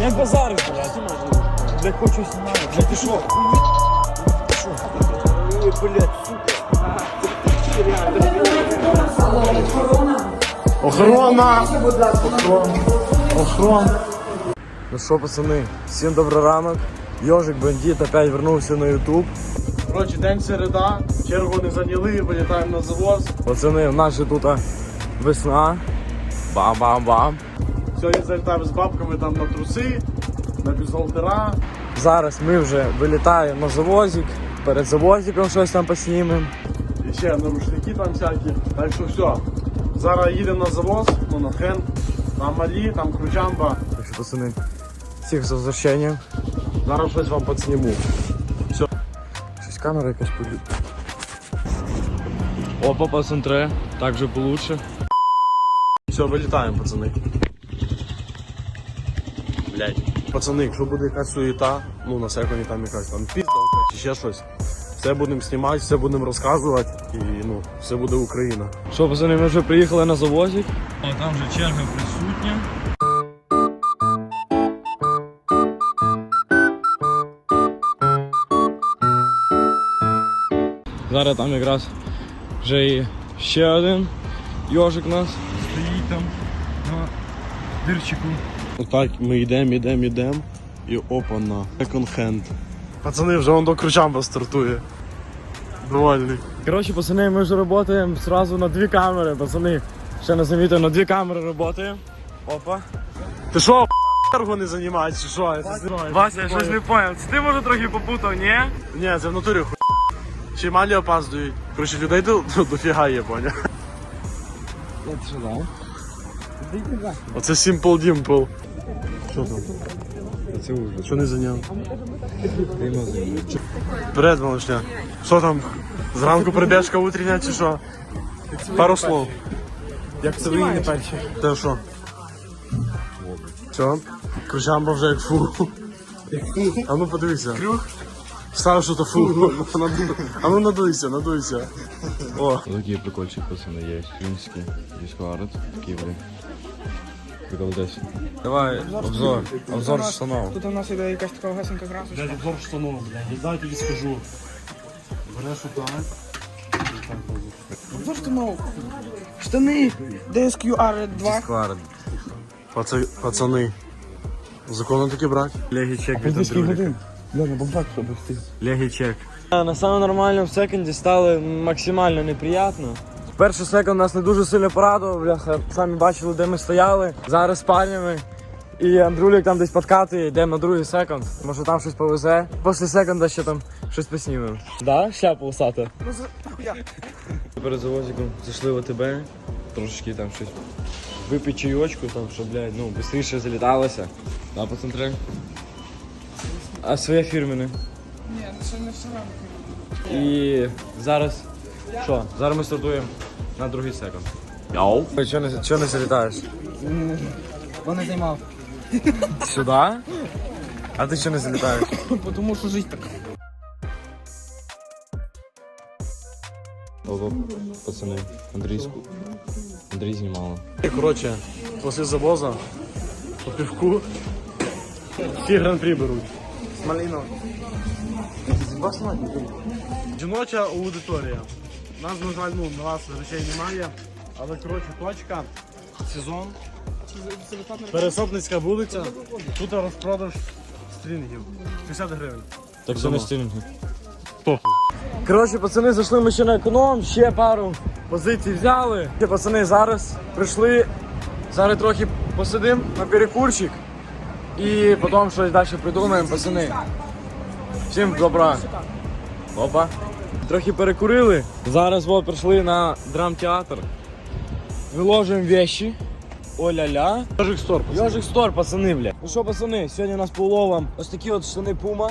Як базариш, блядь? Блядь, хочу знімати. Блядь, ти що? Охорона! Охорона! Охорона! Ну що, пацани, всім добрий ранок. Йожик Бандит опять вернувся на Ютуб. Коротше, день середа, чергу не зайняли, вилітаємо на завоз. Пацани, в нас же тут весна. Бам-бам-бам. Сьогодні залітаємо з бабками там на труси, на бюзгалтера. Зараз ми вже вилітаємо на завозик. Перед завозиком щось там поснімемо. І ще нарушники там всякі. Так що все. Зараз їдемо на завоз, ну на хен. Там малі, там кручамба. Так що, пацани, всіх з возвращенням. Зараз щось вам підсніму. Щось камера якась полюбить. Опа, пацантре, так же получше. Все, вилітаємо, пацани. Блять. Пацани, якщо буде якась суєта, ну на секунді там якась там піздалка чи ще щось. Все будемо знімати, все будемо розказувати і ну, все буде Україна. Що, пацани, ми вже приїхали на завозик. О, там вже черга присутня. Зараз там якраз вже і ще один йожик нас стоїть там на дирчику. Отак ми йдемо, йдемо, йдемо і опа на секонд-хенд. Пацани, вже он до кручамба стартує. Довольний. Коротше, пацани, ми вже працюємо одразу на дві камери, пацани. Ще не замітив, на дві камери працюємо. Опа. Ти що, чергу не займаєш, чи що? Я це знаю. Вася, я щось не зрозумів. Це ти може трохи попутав, ні? Ні, це в натурі хуй. Ще малі опаздують. Коротше, людей до, до, дофіга є, поня. Це що, да? Оце Simple Dimple. Що там? Це ужас. Що не зайняв? Привет, малышня. Що там? Зранку прибіжка утрення чи що? Пару слов. Як це ви не перші? Те що? Що? Кручамба вже як фу. А ну подивися. Крюх? Став, що то фу. А ну надуйся, надуйся. О, Такие прикольчик, пацаны, есть. Крымский, дисквард, такие, Приколдес. Давай, обзор. Обзор штанов. Тут у нас іде якась така гасенька красочка. блядь, обзор штанов, блядь. Не дай тобі скажу. Береш отак. Обзор штанов. Штани DSQR 2. Дисквард. Паца- Пацани. Законно таки брати? Легі чек від Андрюліка. Легі чек. На самому нормальному секунді стало максимально неприємно. Перший секунд нас не дуже сильно порадував, бляха. Самі бачили, де ми стояли. Зараз спальнями. І Андрюлік там десь подкатує, йдемо на другий секунд. Може там щось повезе. Після секунда ще там щось поснімемо. Да? Ща полосати. Ну, Перед завозиком зайшли в АТБ, трошечки там щось випити чайочку, там, щоб, блядь, ну, швидше заліталося. Да, по центрі. А своє фірмене. Ні, ну ще не все. І зараз. Що? Зараз ми стартуємо на другий секунд. Йоу. Чого не, чого не залітаєш? Вони займав. Сюди? А ти чого не залітаєш? Тому що жить так. Ого, пацани, Андрійську. Андрій знімала. І, коротше, після завоза по півку всі гран-прі беруть. Малино. Жіноча аудиторія. Нас, на жаль, ну, на вас речей немає. Але коротше, точка, сезон. Пересопницька вулиця. Тут розпродаж стрінгів. 50 гривень. Так на стилінги. Похуй. Коротше, пацани зайшли ми ще на економ, ще пару позицій взяли. Ще, Пацани зараз прийшли, зараз трохи посидимо на перекурчик і потім щось далі придумаємо, пацани. Всім добра. Опа. Трохи перекурили. Зараз от прийшли на драмтеатр. Виложуємо вещи. Оля-ля. Йожик стор. Йожик стор, пацани, бля. Ну що, пацани, сьогодні у нас по уловам ось такі от штани Puma.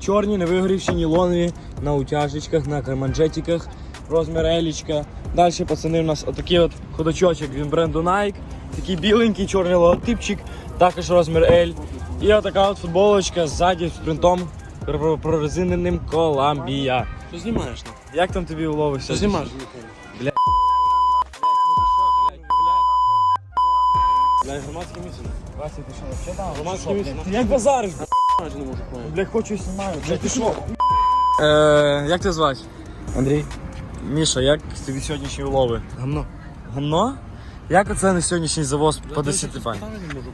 Чорні, не вигорівші, нілонові, на утяжечках, на карманджетиках, розмір елічка. Далі, пацани, у нас отакий от ходочочок від бренду Nike. Такий біленький, чорний логотипчик, також розмір L. І отака от футболочка ззаді з принтом прорезиненим Коламбія. Що знімаєш там? Як там тобі улови Що знімаєш? Бля, громадське місце. Вася, ти Що там? Як базариш? Майже не можу поняти. Бля, хочу знімаю. Бля, ти що? Е, як тебе звати? Андрій. Міша, як тобі сьогоднішні улови? Гамно. Гамно? Як оце на сьогоднішній завоз по 10 бань? не можу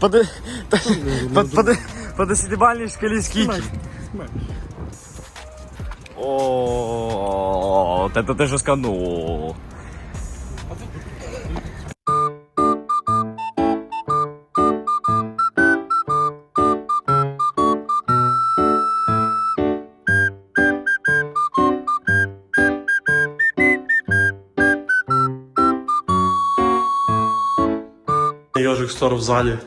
поняти. По, де- по, по, 10 шкалі скільки? О, это ти ж сканув. Йожик стор в залі.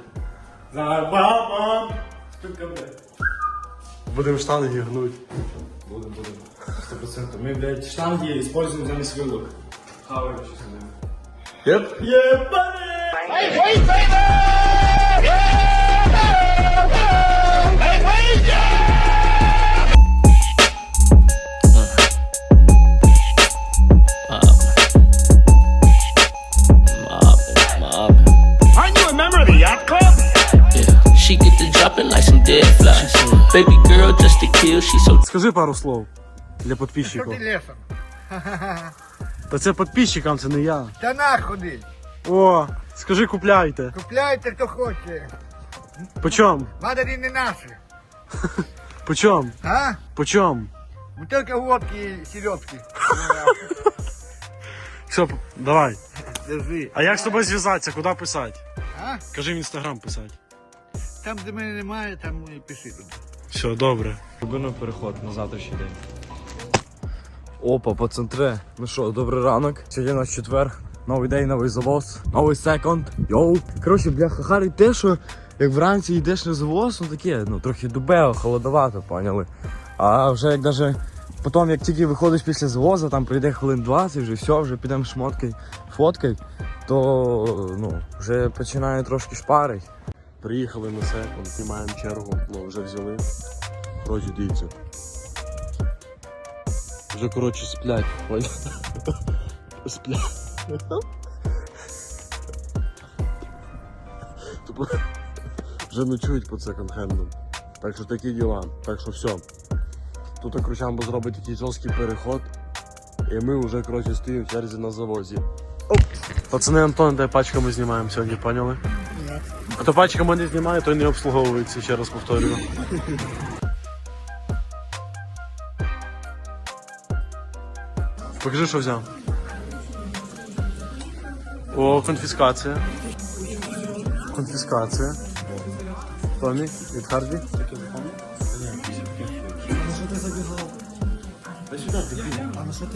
Будемо штани гігнуть. Будем, будем. 100%. Мы, блядь, штанги используем замість вилок. Хаваем сейчас. Єп. Aren't you a member of the yacht club? Yeah, she get to dropping like some dead flies. Baby girl, just to kill, she so Скажи пару слов для підписчиків. лесом? Та це підписчикам, це не я. Та находи. О, скажи купляйте. Купляйте, хто хоче. Почом? Мадарі не наші. Почом? А? Почом? Бутилка водки і. Все, давай. Держи. А як з тобою зв'язатися? Куди писати? А? Кажи в інстаграм писати. Там, де мене немає, там і пиши туди. Все, добре. Робимо переход на завтрашній день. Опа, пацантре. Ну що, добрий ранок. Сьогодні у нас четвер. Новий день, новий завоз, новий секонд. Йоу. Коротше, бляха, харить те, що як вранці йдеш на завоз, ну таке, ну трохи дубео, холодовато, поняли. А вже як даже потім, як тільки виходиш після завозу, там пройде хвилин 20, вже все, вже підемо шмоткай, фоткай, то ну, вже починає трошки шпарить. Приїхали на секунд, знімаємо чергу, ну вже взяли. Коротше, дивіться. Вже коротше сплять. Сплять. Вже ночують під секонд-хендом. Так що такі діла. Так що все. Тут Кручамбо зробить такий жорсткий переход. І ми вже коротше стоїмо в черзі на завозі. Оп. Пацани Антон, де пачками знімаємо сьогодні, поняли? Хто пачками не знімає, той не обслуговується, ще раз повторюю. Покажи, що взяв. О, конфіскація. Конфіскація. Томі, від Харді.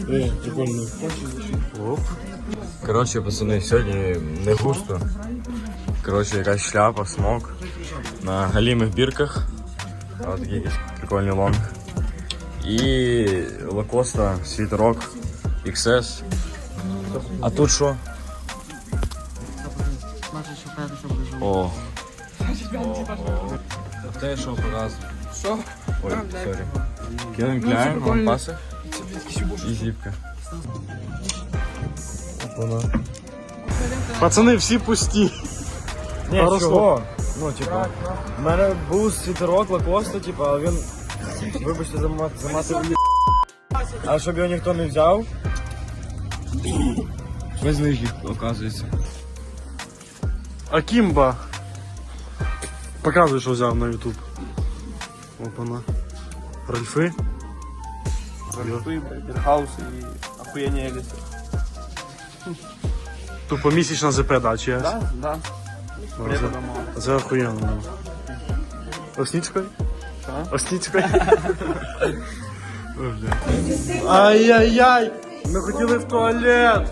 Е, Коротше, пацани, сьогодні не густо. Коротше, якась шляпа, смок. На галімих бірках. Ось такий якийсь прикольний лонг. І лакоста, світерок, XS. А тут що? О. А те що показує? Що? Ой, А, дай. сорі. Кевін Кляйн, вам паси? І зіпка. Пацани, всі пусті. Ні, Пару чого? Ну, типа, в мене був світерок лакоста, типа, а він, вибачте, за мат- за матову А щоб його ніхто не взяв, без нижніх, оказується. Акімба. Показуй, що взяв на YouTube. Опана. Ральфи. Хаус і охуєння Еліса. Тупо місячна ЗП, да, чи yes? Да, да. Ну, це, це охуєнно. Оснічкою? Оснічкою? Ай-яй-яй! Ми хотіли в туалет!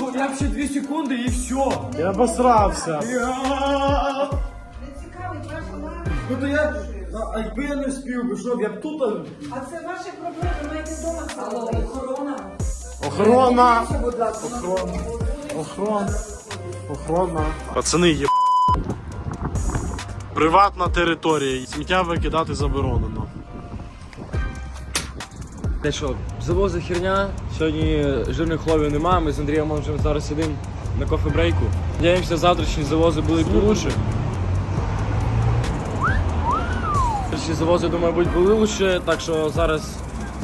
Ну, я ще 2 секунди і все. Я обосрався! Ну то я, а якби я не встиг, би що, я б тут... А це ваші проблеми, маєте вдома салон. Охорона. Охорона! Будь ласка. Охрона. Охрона. Пацани, є. Приватна територія. Сміття викидати заборонено. Те що, завози херня, сьогодні жирних хловів немає, ми з Андрієм вже зараз сидимо на кофе-брейку. Надіємося, завтрашні завози будуть получше. Завтрашні завози, думаю, будуть получше, так що зараз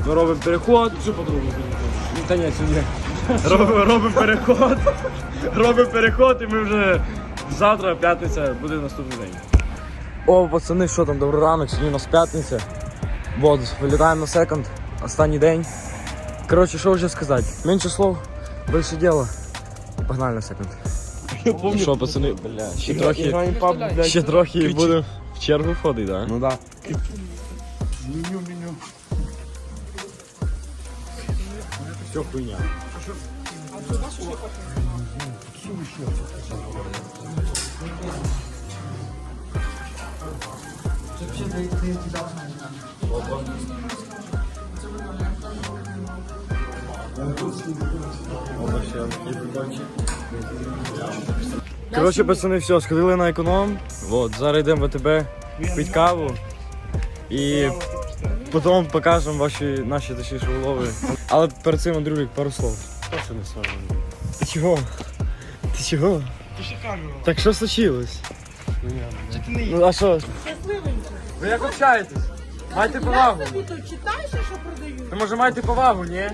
ми робимо переход. Всю подругу. Та ні, сюди. Робимо, переход. Робимо переход і ми вже завтра, п'ятниця, буде наступний день. О, пацани, що там, добрий ранок, сьогодні у нас п'ятниця. Вот, вилітаємо на секонд, останній день. Коротше, що вже сказати? Менше слов, більше діла. Погнали на секонд. Що, пацани, бля, ще трохи, ще трохи і будемо в чергу входити, да? Ну да. Все хуйня. Коротше, пацани, все, сходили на економ. Вот, зараз йдемо в АТБ пити каву. І потім покажемо ваші наші точніше улови. Але перед цим, Андрюлік, пару слов. Що не саме? Ти чого? Ти чого? Так що случилось? Ну а що? Ви як общаєтесь? Майте повагу. Ти читаєш, що продають? Ви може маєте повагу, ні?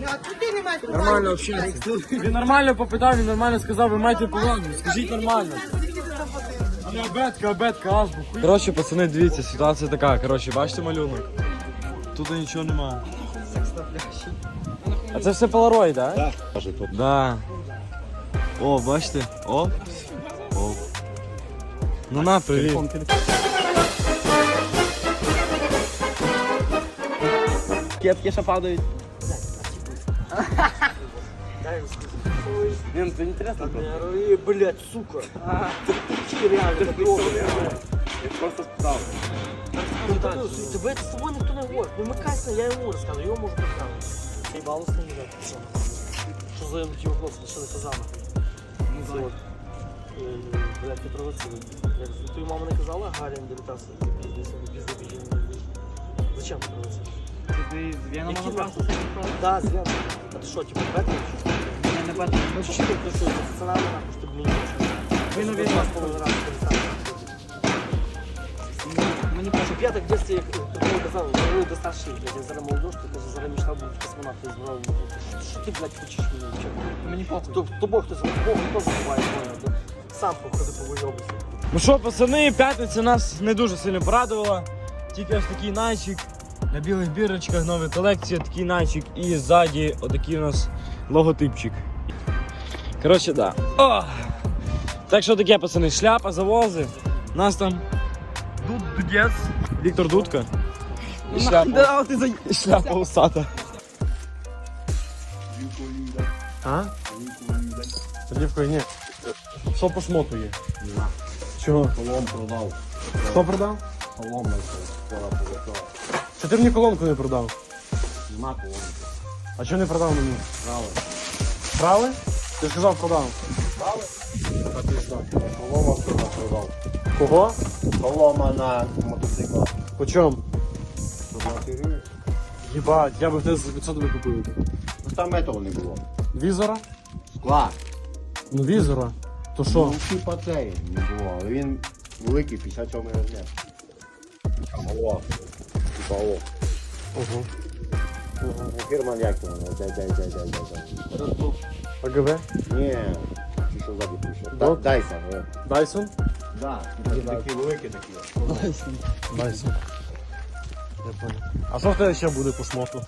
Ну, а ти не маєш права. Нормально общаєтесь. Він нормально попитав, він нормально сказав, ви маєте повагу. Скажіть нормально. Не обетка, обетка, азбуку. Коротше, пацани, дивіться, ситуація така. Коротше, бачите малюнок? Тут нічого немає. А це все Polaroid, так? Да? Каже тут. Да. О, бачите? О. О. Ну на, привіт. Кетки ще падають. Блять, сука. Просто спитав. Тебе з тобою ніхто не говорить. Вимикайся, я йому розказую, його можу. Цей балус не їде. Що за ті хлопці, що не казали? Не. Блядь, ти провоцируй. Як твою мама не казала, Гарін делітався, десь пізно біжить. Зачем ти провоцируєш? Ти з Веном Які набрався? Да, зв'язано. А ти що, типу, бетер? Я не бачу. Ну чи ти що, це пацанами нахуй, що ти блін. Ви на Тебе Веном. два з рази полетали. Я так в детстве, як тобі казав, коли до старших, блядь, я зараз молодежь, то кажу, зараз мечта бути космонавтом з Бровом. Що ти, блядь, хочеш мене вчити? Мені похуй. То, то Бог хтось, Бог хтось буває, поняв, да? Сам походи по войовці. Ну що, пацани, п'ятниця нас не дуже сильно порадувала. Тільки ось такий найчик. На білих бірочках нова колекція, такий найчик. І ззаді отакий у нас логотипчик. Коротше, да. О! Так що таке, пацани, шляпа, завози. У нас там Дуд, Дудець, Віктор Дудка. І шляпа, Да, ти за... і шляпа усата. А? Лівка ні. Що по шмоту є? Чого? Колом продав. Хто продав? Колом скоро повертав. Що ти мені колонку не продав? Нема колом. А чого не продав мені? Брали. Брали? Ти сказав продав. Колома хто продав. Кого? Колома на мотоцикла. По чому? Єбать, я би в тебе за 500 би купив. Ну там металу не було. Візора? Скла. Ну візора. То що? Ну, типа цей не було. Але він великий, 57 розмір. Алло. Типа о. Ого. Фірман як воно? Дай, дай, дай, дай, дай, дай. АГВ? Ні. Ти що ззаді пише? Ну. Дайся. Дайсон? Да. Такі великі такі. Дайсон. Я понял. А що в тебе ще буде по шмоту?